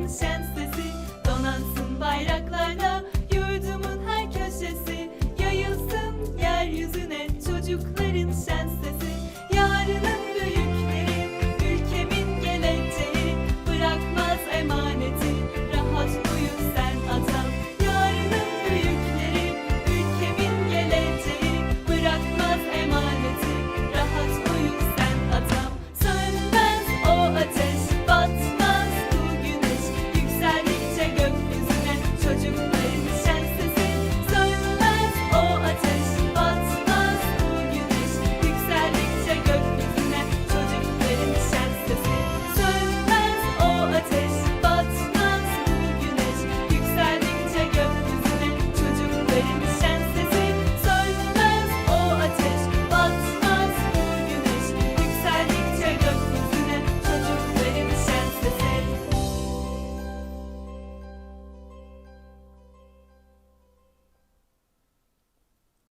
Halkın donansın bayraklarda Yurdumun her köşesi yayılsın yeryüzüne çocuklar